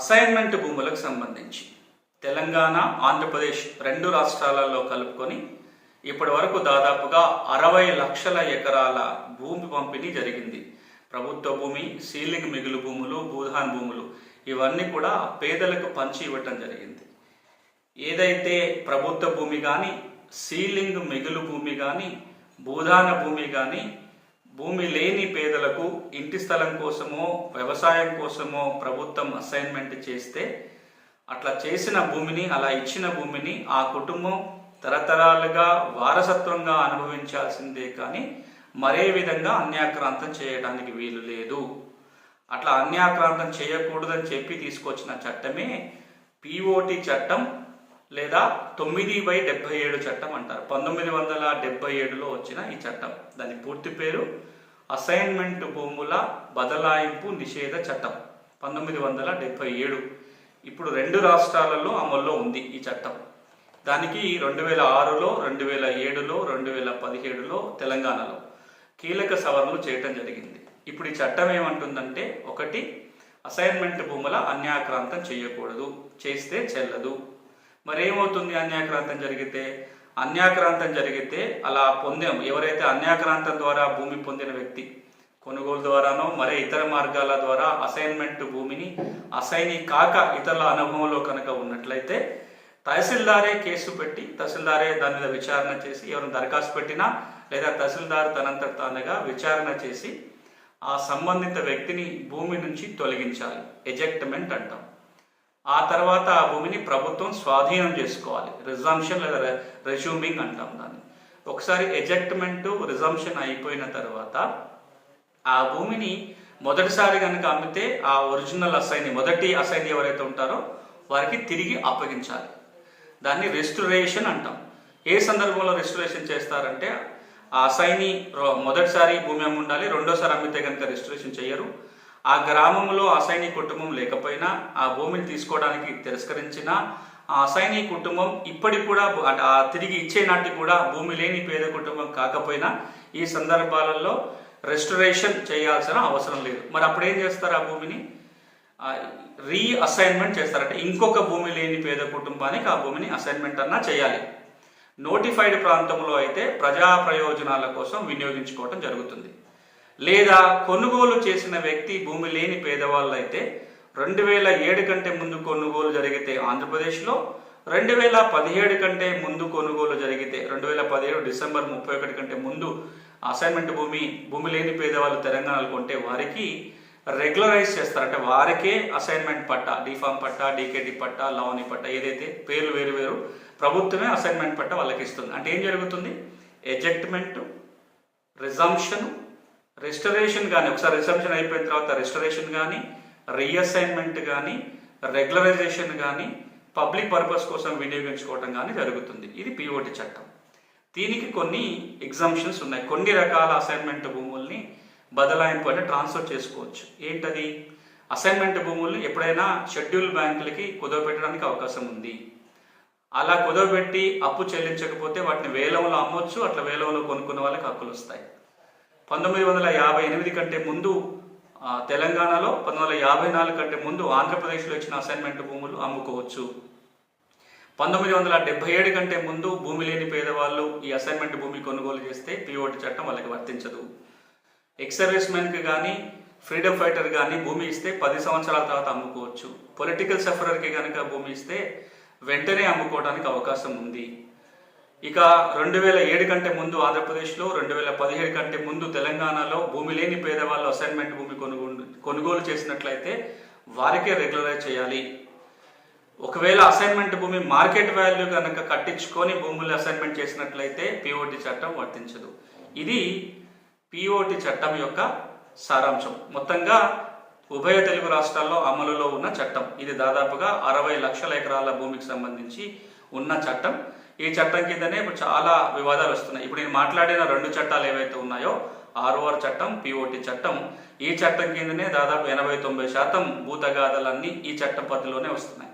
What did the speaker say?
Assignment భూములకు సంబంధించి. తెలంగాణ ఆంధ్రప్రదేశ్ రెండు రాష్ట్రాలలో కలుపుకొని ఇప్పటి వరకు దాదాపుగా అరవై లక్షల ఎకరాల భూమి పంపిణీ జరిగింది. ప్రభుత్వ భూమి సీలింగ్ మిగులు భూములు భూధాన్ భూములు ఇవన్నీ కూడా పేదలకు పంచి ఇవ్వటం జరిగింది. ఏదైతే ప్రభుత్వ భూమి కానీ సీలింగ్ మిగులు భూమి కానీ భూధాన భూమి కానీ భూమి లేని పేదలకు ఇంటి స్థలం కోసమో వ్యవసాయం కోసమో ప్రభుత్వం అసైన్మెంట్ చేస్తే అట్లా చేసిన భూమిని అలా ఇచ్చిన భూమిని ఆ కుటుంబం తరతరాలుగా వారసత్వంగా అనుభవించాల్సిందే కానీ మరే విధంగా అన్యాక్రాంతం చేయడానికి వీలు లేదు. అట్లా అన్యాక్రాంతం చేయకూడదని చెప్పి తీసుకొచ్చిన చట్టమే పిఓటి చట్టం లేదా తొమ్మిది బై డెబ్బై ఏడు చట్టం అంటారు. పంతొమ్మిది వందల డెబ్బై ఏడులో వచ్చిన ఈ చట్టం. దాని పూర్తి పేరు అసైన్మెంట్ భూముల బదలాయింపు నిషేధ చట్టం. పంతొమ్మిది వందల డెబ్బై ఏడు. ఇప్పుడు రెండు రాష్ట్రాలలో అమల్లో ఉంది ఈ చట్టం. దానికి రెండు వేల ఆరులో రెండు వేల ఏడులో రెండు వేల పదిహేడులో తెలంగాణలో కీలక సవరణలు చేయటం జరిగింది. ఇప్పుడు ఈ చట్టం ఏమంటుందంటే ఒకటి అసైన్మెంట్ భూముల అన్యాక్రాంతం చేయకూడదు చేస్తే చెల్లదు. మరేమవుతుంది అన్యాక్రాంతం జరిగితే? అన్యాక్రాంతం జరిగితే అలా పొందాం. ఎవరైతే అన్యాక్రాంతం ద్వారా భూమి పొందిన వ్యక్తి కొనుగోలు ద్వారానో మరే ఇతర మార్గాల ద్వారా అసైన్మెంట్ భూమిని అసైని కాక ఇతరుల అనుభవంలో కనుక ఉన్నట్లయితే తహసీల్దారే కేసు పెట్టి తహసీల్దారే దాని మీద విచారణ చేసి ఎవరైనా దరఖాస్తు పెట్టినా లేదా తహసీల్దార్ తనంత తానుగా విచారణ చేసి ఆ సంబంధిత వ్యక్తిని భూమి నుంచి తొలగించాలి. ఎజెక్ట్మెంట్ అంటాం. ఆ తర్వాత ఆ భూమిని ప్రభుత్వం స్వాధీనం చేసుకోవాలి. రిజంప్షన్ లేదా రెజ్యూమింగ్ అంటాం దాన్ని. ఒకసారి ఎజెక్ట్మెంట్ రిజంప్షన్ అయిపోయిన తర్వాత ఆ భూమిని మొదటిసారి కనుక అమ్మితే ఆ ఒరిజినల్ అసైని మొదటి అసైన్ ఎవరైతే ఉంటారో వారికి తిరిగి అప్పగించాలి. దాన్ని రెస్టరేషన్ అంటాం. ఏ సందర్భంలో రెస్టరేషన్ చేస్తారంటే ఆ అసైని మొదటిసారి భూమి అమ్మి ఉండాలి రెండోసారి అమ్మితే కనుక రెస్టరేషన్ చేయరు. ఆ గ్రామంలో అసైని కుటుంబం లేకపోయినా ఆ భూమిని తీసుకోవడానికి తిరస్కరించిన ఆ అసైని కుటుంబం ఇప్పటికి కూడా ఆ తిరిగి ఇచ్చే నాటికి కూడా భూమి లేని పేద కుటుంబం కాకపోయినా ఈ సందర్భాలలో రెస్టరేషన్ చేయాల్సిన అవసరం లేదు. మరి అప్పుడు ఏం చేస్తారు ఆ భూమిని? రీ అసైన్మెంట్ చేస్తారంటే. ఇంకొక భూమి లేని పేద కుటుంబానికి ఆ భూమిని అసైన్మెంట్ అన్నా చేయాలి. నోటిఫైడ్ ప్రాంతంలో అయితే ప్రజా ప్రయోజనాల కోసం వినియోగించుకోవటం జరుగుతుంది. లేదా కొనుగోలు చేసిన వ్యక్తి భూమి లేని పేదవాళ్ళు అయితే రెండు వేల ఏడు కంటే ముందు కొనుగోలు జరిగితే ఆంధ్రప్రదేశ్లో రెండు వేల పదిహేడు కంటే ముందు కొనుగోలు జరిగితే రెండు వేల పదిహేడు డిసెంబర్ ముప్పై ఒకటి కంటే ముందు అసైన్మెంట్ భూమి భూమి లేని పేదవాళ్ళు తెలంగాణలో కొంటే వారికి రెగ్యులరైజ్ చేస్తారంటే వారికే అసైన్మెంట్ పట్ట డిఫామ్ పట్టా డీకేటీ పట్టా లవణి పట్ట ఏదైతే పేర్లు వేరు వేరు ప్రభుత్వమే అసైన్మెంట్ పట్ట వాళ్ళకి ఇస్తుంది. అంటే ఏం జరుగుతుంది? ఎజెక్ట్మెంట్ రిజంప్షన్ రిస్టరేషన్ కానీ ఒకసారి రిజంప్షన్ అయిపోయిన తర్వాత రిస్టరేషన్ కానీ రీఅసైన్మెంట్ కానీ రెగ్యులరైజేషన్ కానీ పబ్లిక్ పర్పస్ కోసం వినియోగించుకోవటం కానీ జరుగుతుంది. ఇది పిఓటి చట్టం. దీనికి కొన్ని ఎగ్జామ్షన్స్ ఉన్నాయి. కొన్ని రకాల అసైన్మెంట్ భూముల్ని బదలాయింపు అంటే ట్రాన్స్ఫర్ చేసుకోవచ్చు. ఏంటది? అసైన్మెంట్ భూములు ఎప్పుడైనా షెడ్యూల్ బ్యాంకులకి కుదవపెట్టడానికి అవకాశం ఉంది. అలా కుదవబెట్టి అప్పు చెల్లించకపోతే వాటిని వేలంలో అమ్మొచ్చు అట్లా వేలంలో కొనుక్కున్న వాళ్ళకి హక్కులు వస్తాయి పంతొమ్మిది వందల యాభై ఎనిమిది కంటే ముందు తెలంగాణలో పంతొమ్మిది వందల యాభై నాలుగు కంటే ముందు ఆంధ్రప్రదేశ్లో ఇచ్చిన అసైన్మెంట్ భూములు అమ్ముకోవచ్చు. పంతొమ్మిది వందల డెబ్బై ఏడు కంటే ముందు భూమి లేని పేదవాళ్ళు ఈ అసైన్మెంట్ భూమి కొనుగోలు చేస్తే పిఓటి చట్టం వాళ్ళకి వర్తించదు. ఎక్స్ సర్వీస్మెన్కి కానీ ఫ్రీడమ్ ఫైటర్ కానీ భూమి ఇస్తే పది సంవత్సరాల తర్వాత అమ్ముకోవచ్చు. పొలిటికల్ సఫరర్కి కనుక భూమి ఇస్తే వెంటనే అమ్ముకోవడానికి అవకాశం ఉంది. ఇక రెండు వేల ఏడు కంటే ముందు ఆంధ్రప్రదేశ్లో రెండు వేల పదిహేడు కంటే ముందు తెలంగాణలో భూమి లేని పేదవాళ్ళు అసైన్మెంట్ భూమి కొనుగోలు కొనుగోలు చేసినట్లయితే వారికే రెగ్యులరైజ్ చేయాలి. ఒకవేళ అసైన్మెంట్ భూమి మార్కెట్ వాల్యూ కనుక కట్టించుకొని భూములు అసైన్మెంట్ చేసినట్లయితే పిఓటి చట్టం వర్తించదు. ఇది పిఓటి చట్టం యొక్క సారాంశం. మొత్తంగా ఉభయ తెలుగు రాష్ట్రాల్లో అమలులో ఉన్న చట్టం. ఇది దాదాపుగా అరవై లక్షల ఎకరాల భూమికి సంబంధించి ఉన్న చట్టం. ఈ చట్టం కిందనే ఇప్పుడు చాలా వివాదాలు వస్తున్నాయి. ఇప్పుడు నేను మాట్లాడిన రెండు చట్టాలు ఏవైతే ఉన్నాయో ఆర్ఓఆర్ చట్టం పిఓటి చట్టం ఈ చట్టం కిందనే దాదాపు ఎనభై తొంభై శాతం భూతగాథలన్నీ ఈ చట్టం పరిధిలోనే వస్తున్నాయి.